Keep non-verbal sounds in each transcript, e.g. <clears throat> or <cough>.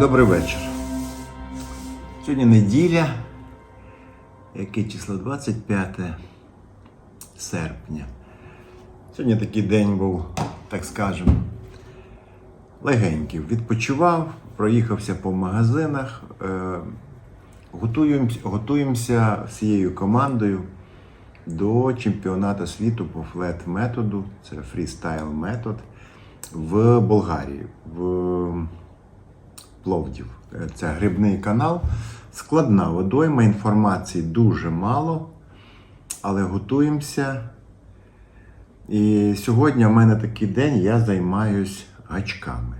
Добрий вечір. Сьогодні неділя, яке число 25 серпня. Сьогодні такий день був, так скажемо, легенький. Відпочивав, проїхався по магазинах, е, готуємося, готуємося всією командою до чемпіонату світу по флет методу, це фрістайл метод в Болгарії. В Пловдів. Е, Це грибний канал. Складна водойма, інформації дуже мало, але готуємося. І сьогодні в мене такий день, я займаюсь гачками.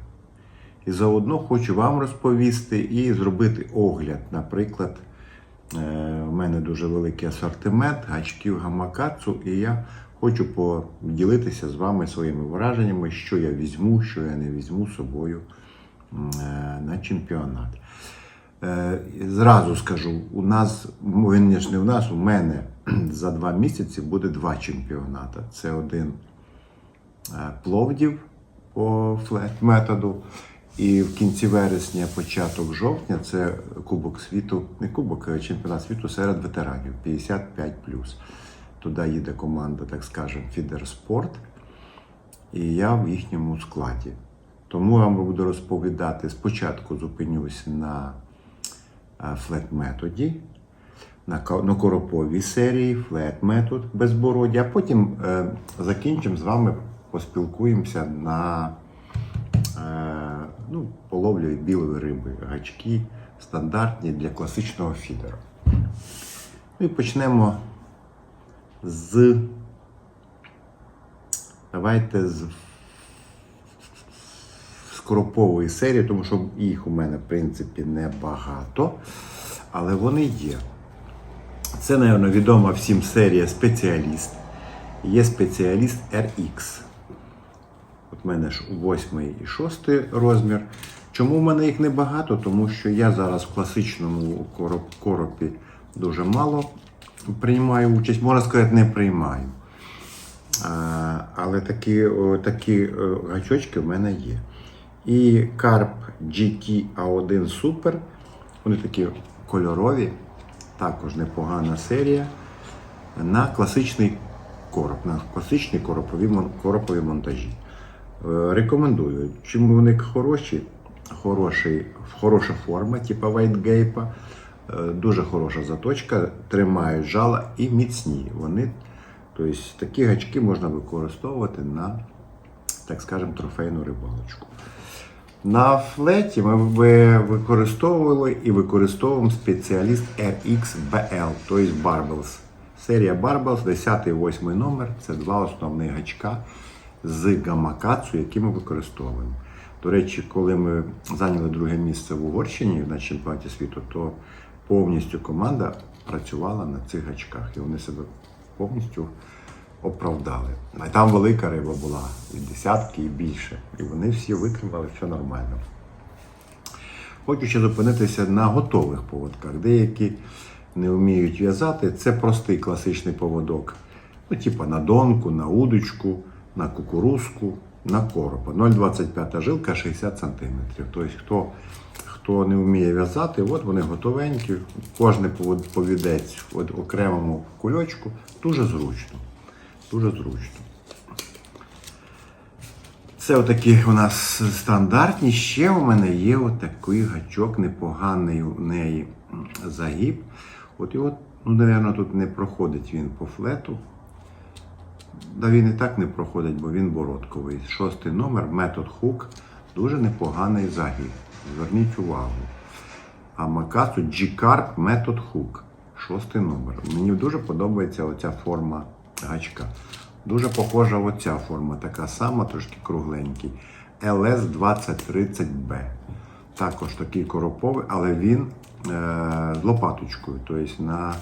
І заодно хочу вам розповісти і зробити огляд. Наприклад, е, у мене дуже великий асортимент гачків гамакацу, і я хочу поділитися з вами своїми враженнями, що я візьму, що я не візьму з собою на чемпіонат. Е, Зразу скажу, у нас, він ж не у нас, у мене <clears throat> за два місяці буде два чемпіонати. Це один е, Пловдів по флет методу. І в кінці вересня, початок жовтня, це Кубок світу, не Кубок, а чемпіонат світу серед ветеранів 55 Туди їде команда, так скажемо, Фідерспорт. І я в їхньому складі. Тому я вам буду розповідати. Спочатку зупинюсь на флет-методі, на короповій серії, флет-метод безбороді, а потім е, закінчимо з вами, поспілкуємося на е, ну, половлю білої риби, гачки стандартні для класичного фідера. Ну і почнемо з. Давайте з кропової серії, тому що їх у мене, в принципі, небагато, але вони є. Це, мабуть, відома всім серія спеціаліст. Є спеціаліст RX. От в мене ж 8 і 6 розмір. Чому в мене їх небагато? Тому що я зараз в класичному коропі дуже мало приймаю участь, можна сказати, не приймаю. А, але такі, такі гачочки в мене є. І Carp GT A1 Super. Вони такі кольорові, також непогана серія. На класичний короб, на класичні коропові, коропові монтажі. Е, Рекомендую. Чим вони хороші, хороший, хороша форма, типу е, дуже хороша заточка, тримають жала і міцні. Вони, тобто, такі гачки можна використовувати на, так скажемо, трофейну рибалочку. На флеті ми використовували і використовуємо спеціаліст RXBL, тобто Barbels. Серія Barbels, 10-8 номер. Це два основних гачка з гамакацу, які ми використовуємо. До речі, коли ми зайняли друге місце в Угорщині на чемпіонаті світу, то повністю команда працювала на цих гачках. І вони себе повністю оправдали. А там велика риба була, і десятки, і більше. І вони всі витримали, все нормально. Хочу ще зупинитися на готових поводках. Деякі не вміють в'язати. Це простий класичний поводок. Ну, типа на донку, на удочку, на кукурузку, на коропа. 0,25 жилка 60 см. Тобто, хто, хто не вміє в'язати, от вони готовенькі. Кожний повідець в окремому кульочку. Дуже зручно. Дуже зручно. Це отакі у нас стандартні. Ще у мене є отакий гачок, непоганий у неї м, загиб. От і от, ну, напевно, тут не проходить він по флету. Да він і так не проходить, бо він бородковий. Шостий номер, метод хук. Дуже непоганий загиб. Зверніть увагу. А Макасу G-Carp метод хук. Шостий номер. Мені дуже подобається оця форма гачка. Дуже похожа оця форма, така сама, трошки кругленький. LS 2030B. Також такий короповий, але він е, з лопаточкою, тобто на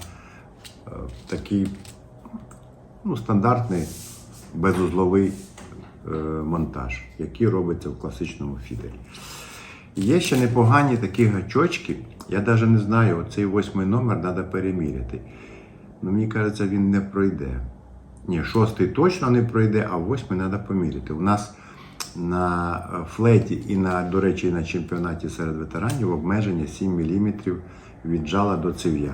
е, такий ну, стандартний безузловий е, монтаж, який робиться в класичному фідері. Є ще непогані такі гачочки. Я навіть не знаю, оцей восьмий номер треба переміряти. Ну, мені кажеться, він не пройде. Ні, шостий точно не пройде, а восьмий треба поміряти. У нас на е, флеті і на, до речі, на чемпіонаті серед ветеранів обмеження 7 мм від жала до цев'я.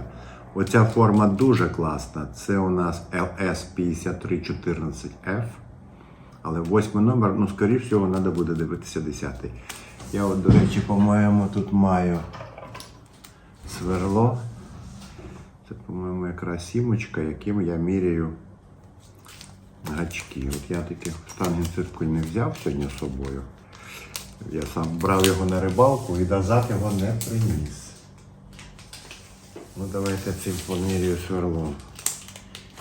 Оця форма дуже класна. Це у нас LS5314F. Але восьмий номер, ну, скоріш всього, треба буде дивитися десятий. Я от, до речі, по-моєму, тут маю сверло. Це, по-моєму, якраз сімочка, яким я міряю гачки. От я таки штангенциркуль не взяв сьогодні з собою. Я сам брав його на рибалку і назад його не приніс. Ну давайте цим поміряю сверлом.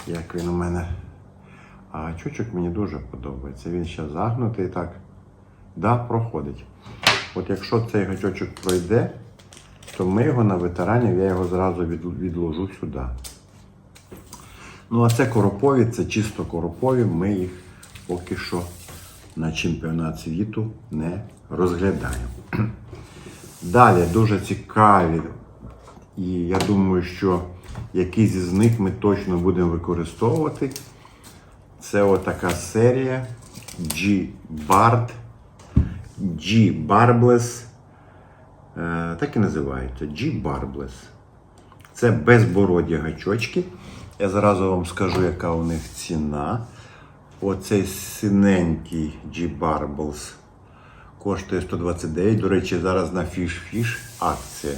Як він у мене. А гачочок мені дуже подобається. Він ще загнутий так. Да, проходить. От якщо цей гачочок пройде, то ми його на ветеранів, я його зразу відложу сюди. Ну, а це коропові, це чисто коропові. Ми їх поки що на чемпіонат світу не розглядаємо. <clears throat> Далі дуже цікаві. І я думаю, що якісь з них ми точно будемо використовувати. Це отака серія G-Bard, G-Barbless. Е, Так і називається G-Barbless. Це безбороді гачочки. Я зразу вам скажу, яка у них ціна. Оцей синенький G-Barbles коштує 129. До речі, зараз на Fish акція.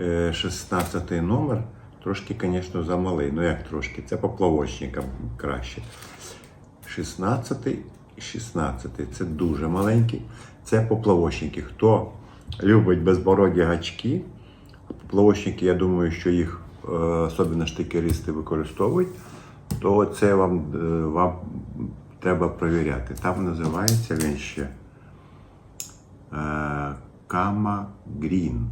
Е, 16 номер. Трошки, звісно, замалий. Ну як трошки? Це поплавочникам краще. 16 і 16. Це дуже маленький. Це поплавочники. Хто любить безбороді гачки, поплавочники, я думаю, що їх е, особливо штикеристи використовують, то це вам, е, вам треба перевіряти. Там називається він ще е, Кама Грін.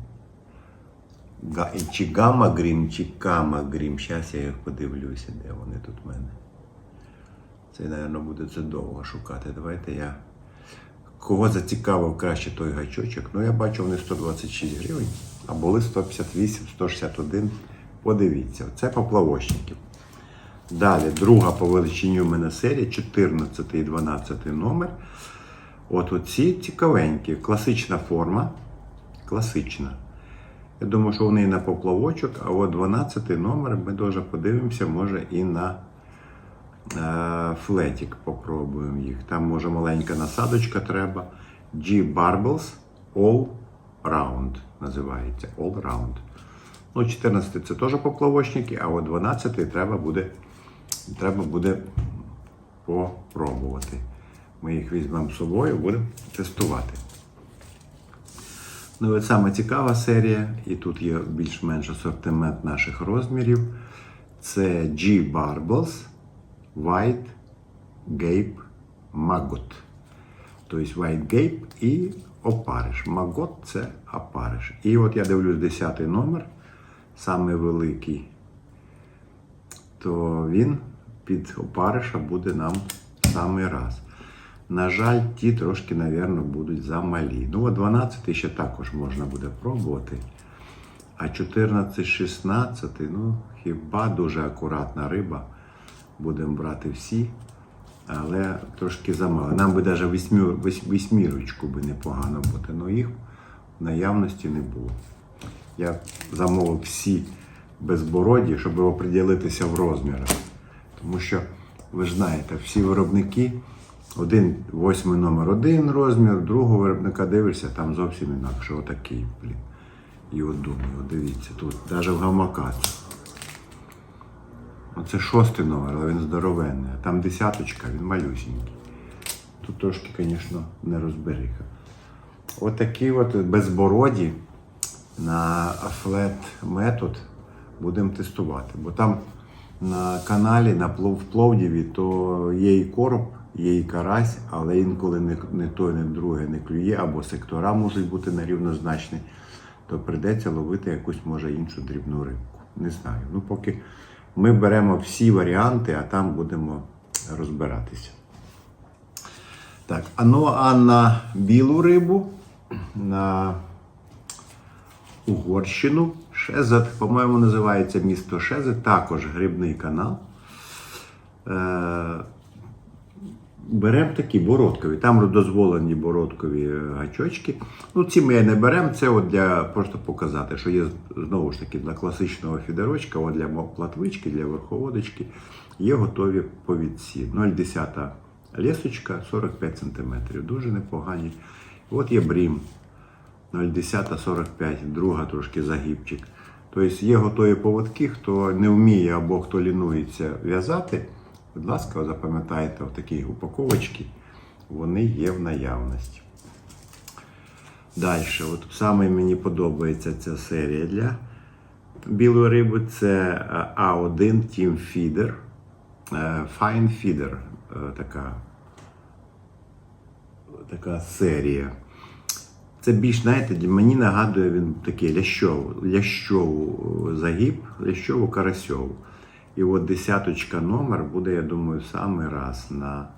Чи Гамма Грім, чи Кама Грім. Зараз я їх подивлюся, де вони тут в мене. Це, мабуть, буде це довго шукати. Давайте я. Кого зацікавив краще той гачочок? Ну, я бачу, вони 126 гривень, а були 158, 161. Подивіться, це поплавочників. Далі, друга по величині у мене серія, 14 і 12 номер. От оці цікавенькі, класична форма. Класична. Я думаю, що вони і на поплавочок, а от 12 номер ми дуже подивимося, може і на е, флетік попробуємо їх. Там може маленька насадочка треба. G Barbles All Round називається. All Round. Ну, 14 це теж поплавочники, а от 12 треба буде, треба буде попробувати. Ми їх візьмемо з собою, будемо тестувати. Ну, от саме цікава серія, і тут є більш-менш асортимент наших розмірів. Це G Barbles White Gape Maggot. Тобто White Gape і опариш. Maggot – це опариш. І от я дивлюсь 10 номер, самий великий, то він під опариша буде нам самий раз. На жаль, ті трошки, мабуть, будуть замалі. Ну, от 12 ще також можна буде пробувати. А 14, 16, ну, хіба дуже акуратна риба. Будемо брати всі, але трошки замало. Нам би навіть вісьмір, вісьмірочку би непогано бути, але їх в наявності не було. Я замовив всі безбороді, щоб оприділитися в розмірах. Тому що, ви ж знаєте, всі виробники, один восьмий номер один розмір, другого виробника дивишся, там зовсім інакше. Отакий, блін. І от думаю, от дивіться, тут навіть в гамаках. Оце шостий номер, але він здоровенний. А там десяточка, він малюсінький. Тут трошки, звісно, не розбериха. Отакі от безбороді на флет метод будемо тестувати. Бо там на каналі, на в Пловдіві, то є і короб, є і карась, але інколи не, не той, не друге не клює, або сектора можуть бути нерівнозначні, то прийдеться ловити якусь, може, іншу дрібну рибку. Не знаю. Ну, поки ми беремо всі варіанти, а там будемо розбиратися. Так, а ну а на білу рибу, на Угорщину, Шезет, по-моєму, називається місто Шезет, також грибний канал. Е, беремо такі бородкові. Там дозволені бородкові е, гачочки. Ну, ці ми не беремо, це от для просто показати, що є знову ж таки для класичного фідерочка, от для платвички, для верховодочки є готові повідці. 0,10 лісочка 45 см. Дуже непогані. От є брім 0,10 45, друга трошки загибчик. Тобто є готові поводки, хто не вміє або хто лінується в'язати, будь ласка, запам'ятайте в такі упаковочки, вони є в наявності. Далі, от саме мені подобається ця серія для білої риби. Це е, A1 Team Feeder. е, Fine Feeder. е, Така, така серія. Це більш, знаєте, мені нагадує він такий лящову, лящову загиб, лящову карасьову. І от десяточка номер буде, я думаю, саме раз на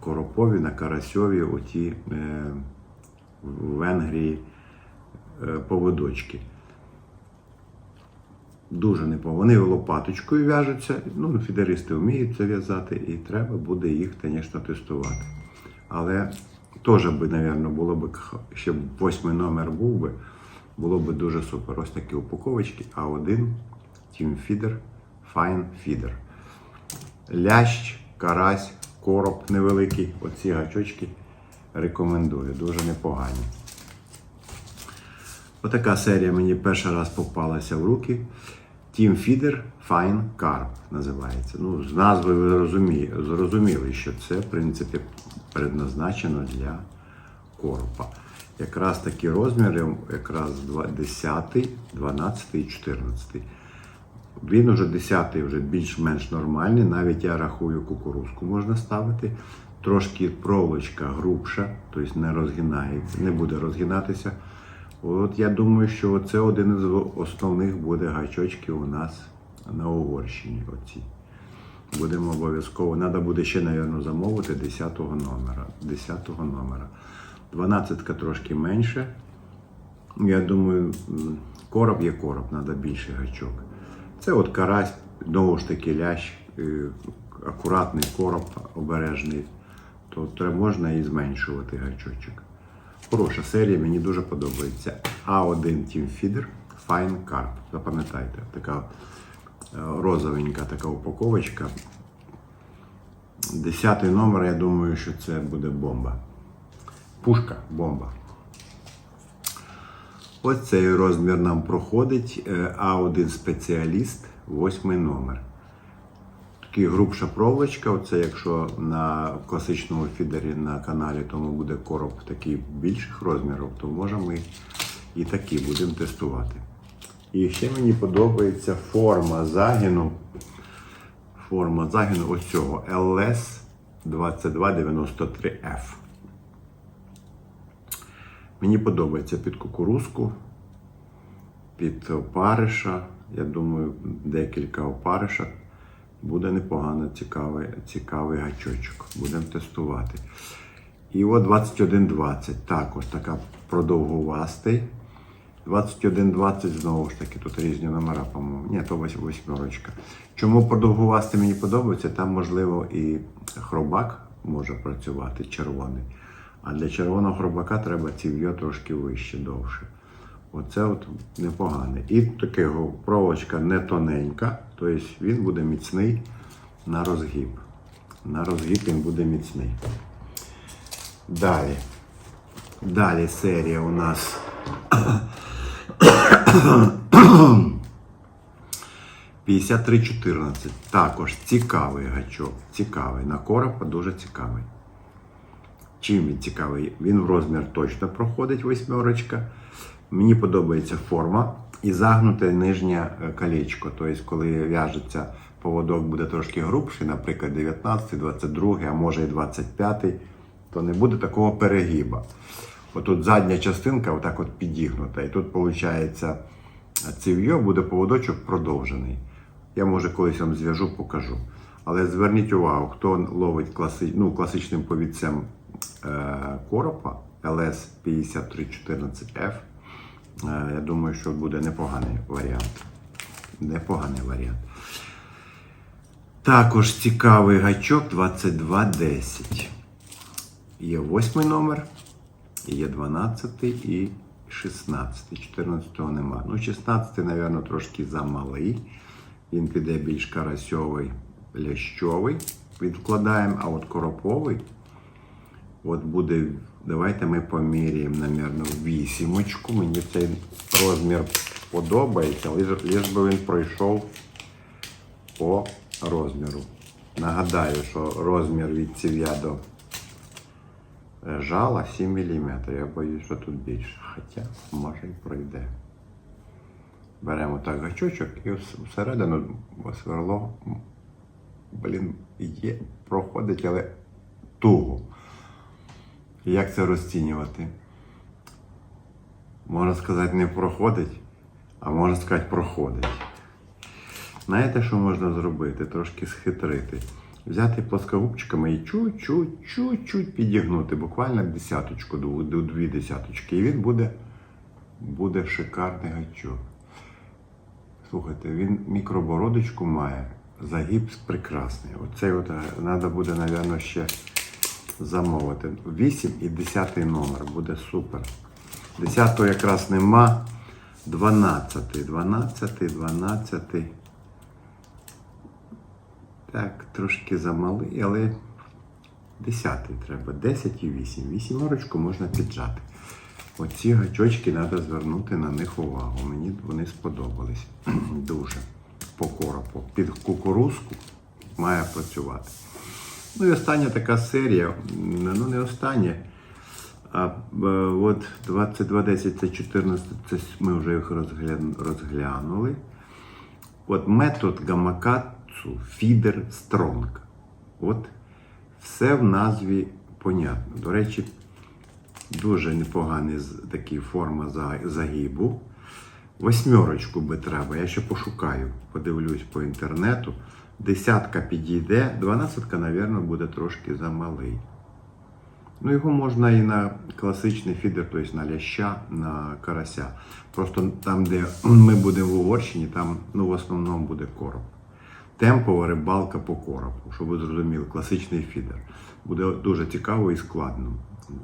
Коропові, на Карасьові, оті е, в Венгрії е, поводочки. Дуже непогано. Вони лопаточкою в'яжуться. Ну, фідеристи вміють це в'язати, і треба буде їх, звісно, тестувати. Але теж би, мабуть, було б ще восьмий номер був би, було б дуже супер. Ось такі упаковочки, А1, Team Feeder, Fine Feeder. Лящ, карась, короб невеликий. Оці гачочки рекомендую, дуже непогані. Отака серія мені перший раз попалася в руки. Team Feeder Fine Carp називається. Ну, з назви ви зрозумі- зрозуміли, що це, в принципі, предназначено для коропа. Якраз такі розміри, якраз 10, 12 і 14. Він уже 10 вже більш-менш нормальний, навіть я рахую кукурузку можна ставити. Трошки проволочка грубша, тобто не розгинається, не буде розгинатися. От я думаю, що це один із основних буде гачочків у нас на Угорщині. Оці. Будемо обов'язково. Треба буде ще, мабуть, замовити 10 номера. 10 номера. 12 трошки менше. Я думаю, короб є короб, треба більший гачок. Це от карась, знову ж таки лящ, е, акуратний короб, обережний. То можна і зменшувати гачочок. Хороша серія, мені дуже подобається. А1 Team Feeder Fine Carp. Запам'ятайте, така е, розовенька така упаковочка. Десятий номер, я думаю, що це буде бомба. Пушка, бомба. Ось цей розмір нам проходить. Е, А1 спеціаліст, восьмий номер. Такий грубша проволочка. Оце якщо на класичному фідері на каналі, тому буде короб такий більших розмірів, то можемо і, і такі будемо тестувати. І ще мені подобається форма загину. Форма загину ось цього LS 2293F. Мені подобається під кукурузку, під опариша. Я думаю, декілька опаришок. Буде непогано цікавий, цікавий гачочок. Будемо тестувати. І от 2120. Також така продовгувастий. 2120 знову ж таки, тут різні номера, по-моєму. Ні, то восьмерочка. Чому продовгувастий мені подобається? Там, можливо, і хробак може працювати червоний. А для червоного хробака треба ців'я трошки вище, довше. Оце от непогане. І таке проволочка не тоненька, тобто він буде міцний на розгиб. На розгиб він буде міцний. Далі. Далі серія у нас 5314. Також цікавий гачок. Цікавий. На коропа дуже цікавий. Чим він цікавий? Він в розмір точно проходить восьмерочка. Мені подобається форма і загнуте нижнє е, колечко. Тобто, коли в'яжеться поводок буде трошки грубший, наприклад, 19, 22, а може і 25, то не буде такого перегиба. Отут задня частинка отак от підігнута. І тут, виходить, ців'йо буде поводочок продовжений. Я може колись вам зв'яжу, покажу. Але зверніть увагу, хто ловить класи... ну, класичним повідцем е, коропа LS 5314F, е, я думаю, що буде непоганий варіант. Непоганий варіант. Також цікавий гачок 2210. Є восьмий номер, є 12 і 16. 14 нема. Ну, 16, мабуть, трошки замалий. Він піде більш карасьовий, лящовий. Відкладаємо, а от короповий. От буде, давайте ми поміряємо, намірно, вісімочку. Мені цей розмір подобається, лиш, би він пройшов по розміру. Нагадаю, що розмір від ців'я до е, жала 7 мм. Я боюсь, що тут більше. Хоча може і пройде. Беремо так гачочок і всередину сверло, блін, є, проходить, але туго. Як це розцінювати? Можна сказати, не проходить, а можна сказати, проходить. Знаєте, що можна зробити? Трошки схитрити. Взяти плоскогубчиками і чуть-чуть, чуть-чуть підігнути, буквально десяточку, дві десяточки. І він буде, буде шикарний гачок. Слухайте, він мікробородочку має, загиб прекрасний. Оцей от треба буде, мабуть, ще замовити. 8 і 10 номер буде супер. 10 якраз нема. 12, 12, 12. Так, трошки замалий, але 10 треба. 10 і 8. Вісіморочку можна піджати. Оці гачочки треба звернути на них увагу. Мені вони сподобались <clears throat> дуже. По коропу. Під кукурузку має працювати. Ну і остання така серія, ну не остання, а е, от 2210 це 14, це ми вже їх розгля- розглянули. От метод гамакацу фідер стронг. От все в назві понятно. До речі, дуже непоганий з- такий форма загибу. Восьмерочку би треба, я ще пошукаю, подивлюсь по інтернету. Десятка підійде, дванадцятка, мабуть, буде трошки замалий. Ну, його можна і на класичний фідер, тобто на ляща, на карася. Просто там, де ми будемо в Угорщині, там ну, в основному буде короб. Темпова рибалка по коробу, щоб ви зрозуміли, класичний фідер. Буде дуже цікаво і складно. Е,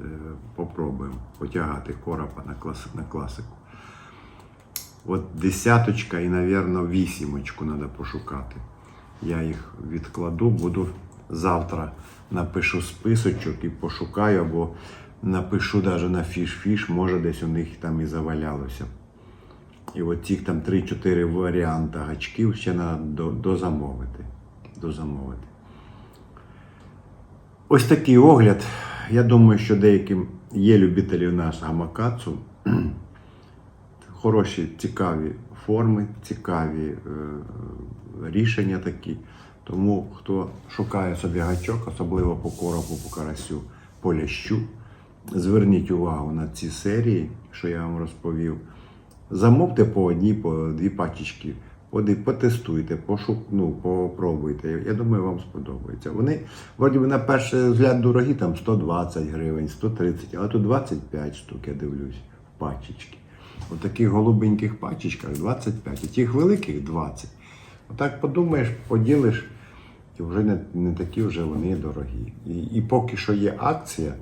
Попробуємо потягати коропа на, клас, на класику. От десяточка і, мабуть, вісімочку треба пошукати. Я їх відкладу, буду завтра напишу списочок і пошукаю, або напишу навіть на фіш-фіш, може десь у них там і завалялося. І от цих там 3-4 варіанти гачків ще треба дозамовити. дозамовити. Ось такий огляд. Я думаю, що деяким є любителі у нас гамакацу. Хороші, цікаві форми, цікаві е, рішення такі. Тому хто шукає собі гачок, особливо по коропу, по карасю, по лящу, зверніть увагу на ці серії, що я вам розповів. Замовте по одній, по дві пачечки. Оди, потестуйте, пошук, ну, попробуйте. Я думаю, вам сподобається. Вони, вроді на перший взгляд дорогі, там 120 гривень, 130, але тут 25 штук, я дивлюсь, в пачечки. У таких голубеньких пачечках 25, і тих великих 20. Отак подумаєш, поділиш, і вже не, не такі вже вони дорогі. І, і поки що є акція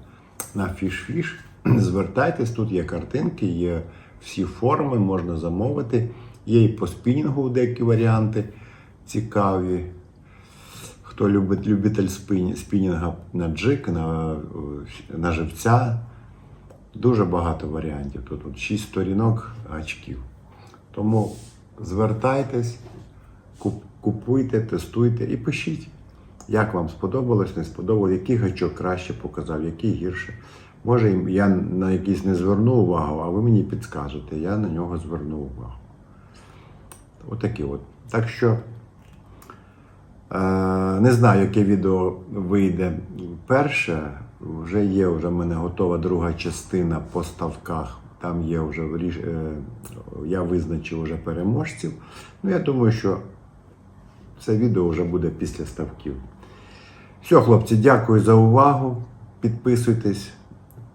на фіш-фіш, <clears throat> звертайтесь, тут є картинки, є всі форми, можна замовити. Є і по спінінгу деякі варіанти цікаві. Хто любить любитель спін- спінінга на джик, на, на живця. Дуже багато варіантів. Тут от 6 сторінок гачків. Тому звертайтесь, купуйте, тестуйте і пишіть, як вам сподобалось, не сподобалось, який гачок краще показав, який гірше. Може, я на якийсь не зверну увагу, а ви мені підскажете, я на нього зверну увагу. Отакі от. Так що е, не знаю, яке відео вийде перше. Вже є вже в мене готова друга частина по ставках. Там є вже е, я визначив вже переможців. Ну, я думаю, що це відео вже буде після ставків. Все, хлопці, дякую за увагу. Підписуйтесь,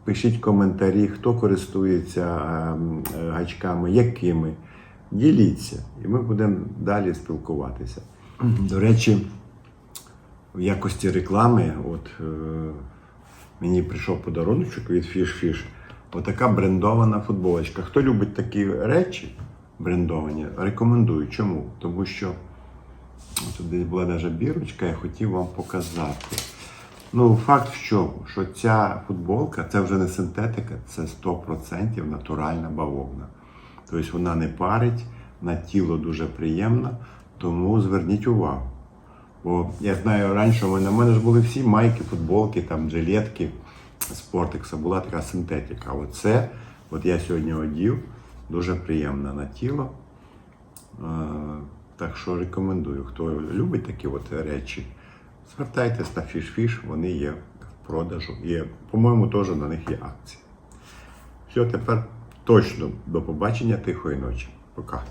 пишіть коментарі, хто користується е, гачками, якими. Діліться, і ми будемо далі спілкуватися. До речі, в якості реклами. От е, мені прийшов подарунок від Fish. Отака брендована футболочка. Хто любить такі речі брендовані, рекомендую. Чому? Тому що тут десь була навіть бірочка, я хотів вам показати. Ну, факт в чому? Що ця футболка це вже не синтетика, це 100% натуральна бавовна. Тобто вона не парить, на тіло дуже приємна, тому зверніть увагу. Бо я знаю, раніше у мене, у мене ж були всі майки, футболки, там, жилетки Спортекса, була така синтетика. А Оце, от я сьогодні одів, дуже приємна на тіло. Так що рекомендую, хто любить такі от речі, звертайтесь на фіш-фіш, вони є в продажу. Є, по-моєму, теж на них є акції. Все, тепер точно до побачення тихої ночі. Пока.